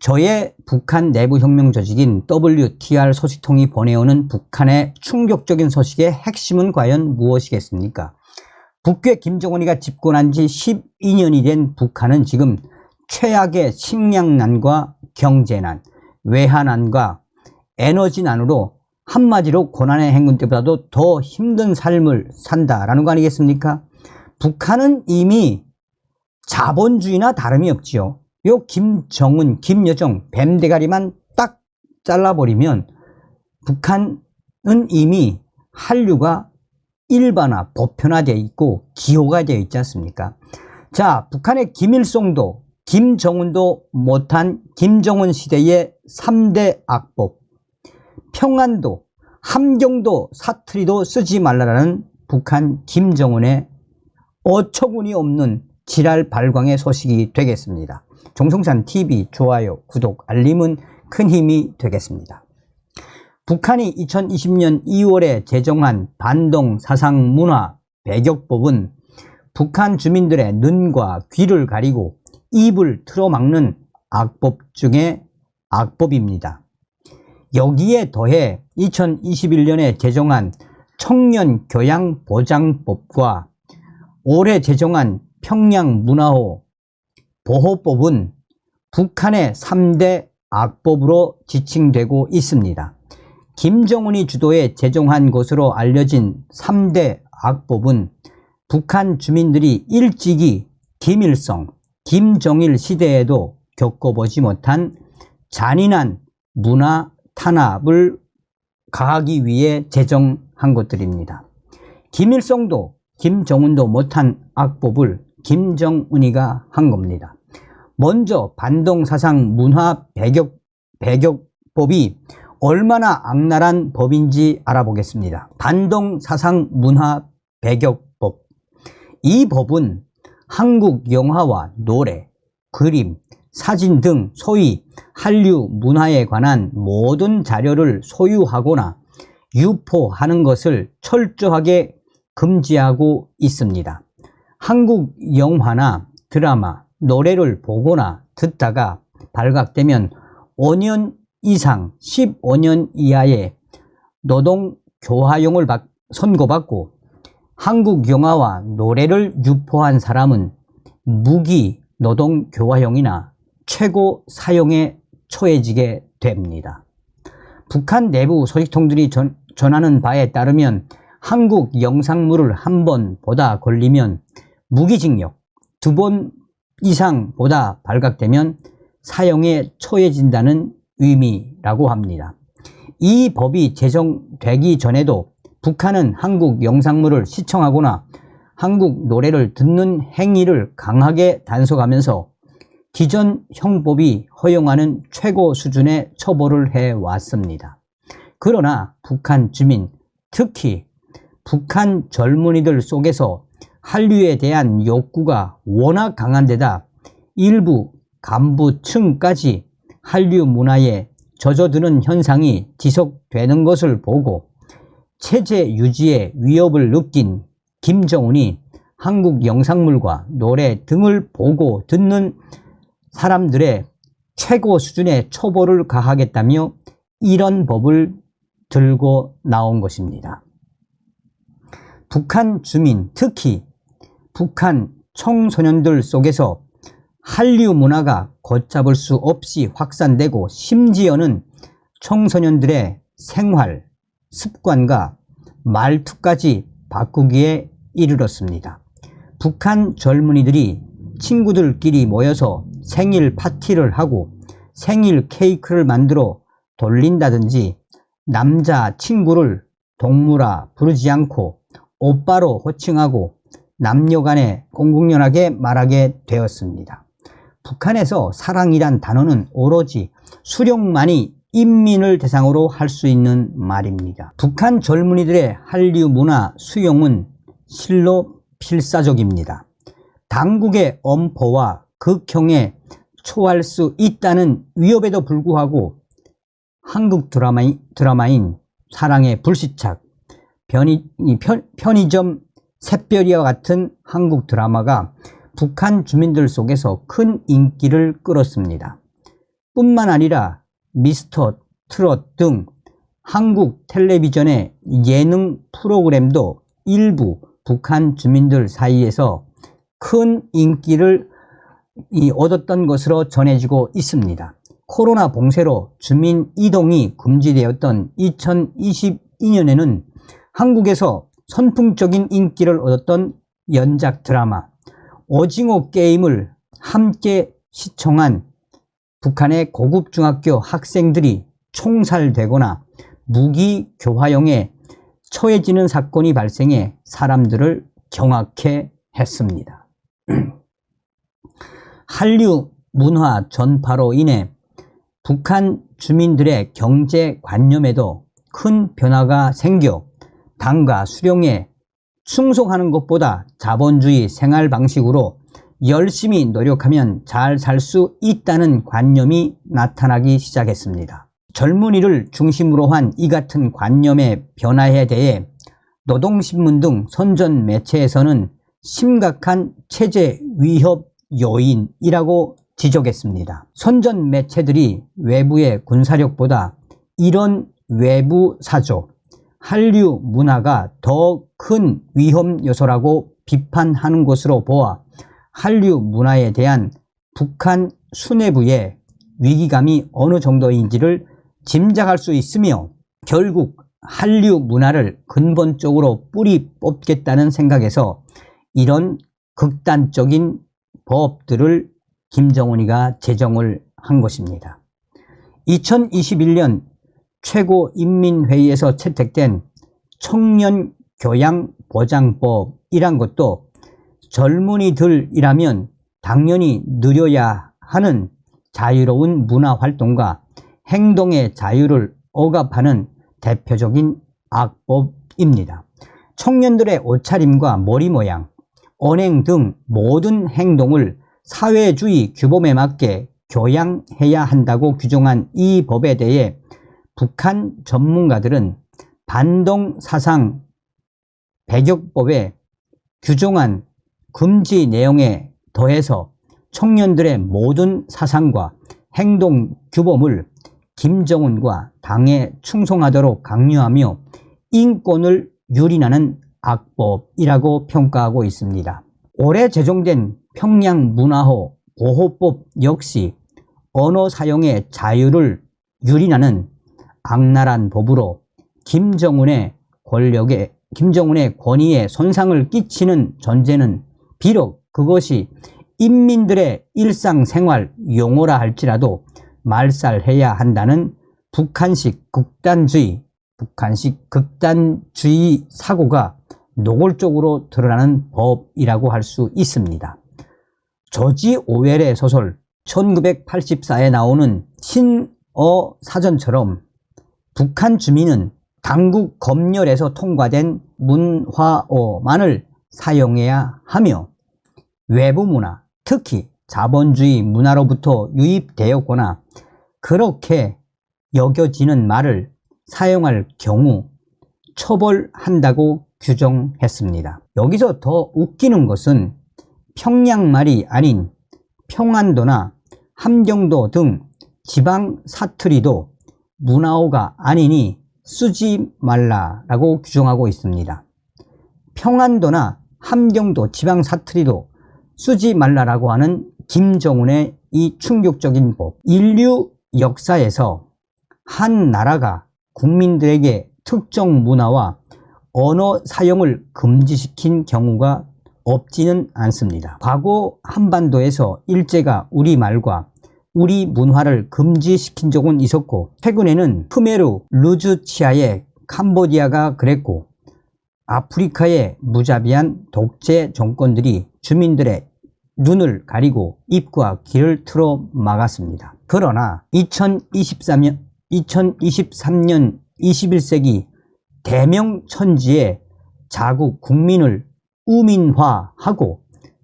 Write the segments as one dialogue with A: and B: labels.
A: 저의 북한 내부 혁명 조직인 WTR 소식통이 보내오는 북한의 충격적인 소식의 핵심은 과연 무엇이겠습니까? 북괴 김정은이가 집권한 지 12년이 된 북한은 지금 최악의 식량난과 경제난, 외환난과 에너지난으로 한마디로 고난의 행군 때보다도 더 힘든 삶을 산다라는 거 아니겠습니까? 북한은 이미 자본주의나 다름이 없지요. 요 김정은, 김여정, 뱀대가리만 딱 잘라버리면 북한은 이미 한류가 일반화, 보편화되어 있고 기호가 되어 있지 않습니까? 자, 북한의 김일성도 김정은도 못한 김정은 시대의 3대 악법 평안도, 함경도, 사투리도 쓰지 말라라는 북한 김정은의 어처구니 없는 지랄 발광의 소식이 되겠습니다. 종송산 TV 좋아요, 구독, 알림은 큰 힘이 되겠습니다. 북한이 2020년 2월에 제정한 반동 사상 문화 배격법은 북한 주민들의 눈과 귀를 가리고 입을 틀어막는 악법 중에 악법입니다. 여기에 더해 2021년에 제정한 청년교양보장법과 올해 제정한 평양 문화호 보호법은 북한의 3대 악법으로 지칭되고 있습니다. 김정은이 주도해 제정한 것으로 알려진 3대 악법은 북한 주민들이 일찍이 김일성, 김정일 시대에도 겪어보지 못한 잔인한 문화 탄압을 가하기 위해 제정한 것들입니다. 김일성도 김정은도 못한 악법을 김정은이가 한 겁니다. 먼저 반동사상 문화 배격, 배격법이 얼마나 악랄한 법인지 알아보겠습니다. 반동사상 문화 배격법. 이 법은 한국 영화와 노래, 그림, 사진 등 소위 한류 문화에 관한 모든 자료를 소유하거나 유포하는 것을 철저하게 금지하고 있습니다. 한국 영화나 드라마, 노래를 보거나 듣다가 발각되면 5년 이상 15년 이하의 노동 교화용을 선고받고 한국 영화와 노래를 유포한 사람은 무기 노동 교화형이나 최고 사용에 처해지게 됩니다. 북한 내부 소식통들이 전, 전하는 바에 따르면 한국 영상물을 한 번 보다 걸리면 무기징역, 두 번 이상 보다 발각되면 사형에 처해진다는 의미라고 합니다. 이 법이 제정되기 전에도 북한은 한국 영상물을 시청하거나 한국 노래를 듣는 행위를 강하게 단속하면서 기존 형법이 허용하는 최고 수준의 처벌을 해왔습니다. 그러나 북한 주민, 특히 북한 젊은이들 속에서 한류에 대한 욕구가 워낙 강한 데다 일부 간부층까지 한류 문화에 젖어드는 현상이 지속되는 것을 보고 체제 유지에 위협을 느낀 김정은이 한국 영상물과 노래 등을 보고 듣는 사람들의 최고 수준의 처벌을 가하겠다며 이런 법을 들고 나온 것입니다. 북한 주민, 특히 북한 청소년들 속에서 한류 문화가 걷잡을 수 없이 확산되고 심지어는 청소년들의 생활, 습관과 말투까지 바꾸기에 이르렀습니다. 북한 젊은이들이 친구들끼리 모여서 생일 파티를 하고 생일 케이크를 만들어 돌린다든지 남자 친구를 동무라 부르지 않고 오빠로 호칭하고 남녀 간에 공공연하게 말하게 되었습니다. 북한에서 사랑이란 단어는 오로지 수령만이 인민을 대상으로 할 수 있는 말입니다. 북한 젊은이들의 한류 문화 수용은 실로 필사적입니다. 당국의 엄포와 극형에 초할 수 있다는 위협에도 불구하고 한국 드라마인, 드라마인 사랑의 불시착, 편의, 편, 편의점 샛별이와 같은 한국 드라마가 북한 주민들 속에서 큰 인기를 끌었습니다. 뿐만 아니라 미스터 트롯 등 한국 텔레비전의 예능 프로그램도 일부 북한 주민들 사이에서 큰 인기를 이 얻었던 것으로 전해지고 있습니다. 코로나 봉쇄로 주민 이동이 금지되었던 2022년에는 한국에서 선풍적인 인기를 얻었던 연작 드라마 오징어 게임을 함께 시청한 북한의 고급 중학교 학생들이 총살되거나 무기 교화용에 처해지는 사건이 발생해 사람들을 경악해 했습니다. 한류 문화 전파로 인해 북한 주민들의 경제 관념에도 큰 변화가 생겨 당과 수령에 충성하는 것보다 자본주의 생활 방식으로 열심히 노력하면 잘 살 수 있다는 관념이 나타나기 시작했습니다. 젊은이를 중심으로 한 이 같은 관념의 변화에 대해 노동신문 등 선전 매체에서는 심각한 체제 위협 요인이라고 지적했습니다. 선전 매체들이 외부의 군사력보다 이런 외부 사조, 한류 문화가 더 큰 위험 요소라고 비판하는 것으로 보아 한류 문화에 대한 북한 수뇌부의 위기감이 어느 정도인지를 짐작할 수 있으며 결국 한류 문화를 근본적으로 뿌리 뽑겠다는 생각에서 이런 극단적인 법들을 김정은이가 제정을 한 것입니다. 2021년 최고인민회의에서 채택된 청년교양보장법이란 것도 젊은이들이라면 당연히 누려야 하는 자유로운 문화활동과 행동의 자유를 억압하는 대표적인 악법입니다. 청년들의 옷차림과 머리 모양, 언행 등 모든 행동을 사회주의 규범에 맞게 교양해야 한다고 규정한 이 법에 대해 북한 전문가들은 반동 사상 배격법에 규정한 금지 내용에 더해서 청년들의 모든 사상과 행동 규범을 김정은과 당에 충성하도록 강요하며 인권을 유린하는 악법이라고 평가하고 있습니다. 올해 제정된 평양 문화호 보호법 역시 언어 사용의 자유를 유린하는 악랄한 법으로 김정은의 권력에 김정은의 권위에 손상을 끼치는 전제는 비록 그것이 인민들의 일상생활 용어라 할지라도 말살해야 한다는 북한식 극단주의, 북한식 극단주의 사고가 노골적으로 드러나는 법이라고 할 수 있습니다. 조지 오웰의 소설 1984에 나오는 신어 사전처럼 북한 주민은 당국 검열에서 통과된 문화어만을 사용해야 하며 외부 문화, 특히 자본주의 문화로부터 유입되었거나 그렇게 여겨지는 말을 사용할 경우 처벌한다고 규정했습니다. 여기서 더 웃기는 것은 평양말이 아닌 평안도나 함경도 등 지방 사투리도 문화어가 아니니 쓰지 말라라고 규정하고 있습니다. 평안도나 함경도 지방 사투리도 쓰지 말라라고 하는 김정은의 이 충격적인 법. 인류 역사에서 한 나라가 국민들에게 특정 문화와 언어 사용을 금지시킨 경우가 없지는 않습니다. 과거 한반도에서 일제가 우리말과 우리 문화를 금지시킨 적은 있었고 최근에는 크메르, 루즈치아의 캄보디아가 그랬고 아프리카의 무자비한 독재 정권들이 주민들의 눈을 가리고 입과 귀를 틀어 막았습니다. 그러나 2023년, 2023년 21세기 대명천지의 자국 국민을 우민화하고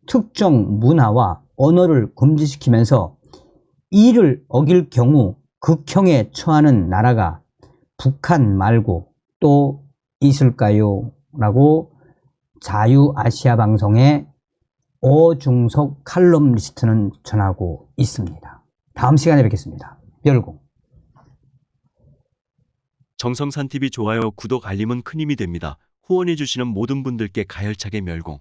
A: 특정 문화와 언어를 금지시키면서 이를 어길 경우 극형에 처하는 나라가 북한 말고 또 있을까요? 라고 자유아시아 방송의 오중석 칼럼리스트는 전하고 있습니다. 다음 시간에 뵙겠습니다. 멸공.
B: 정성산 TV 좋아요, 구독, 알림은 큰 힘이 됩니다. 후원해주시는 모든 분들께 가열차게 멸공.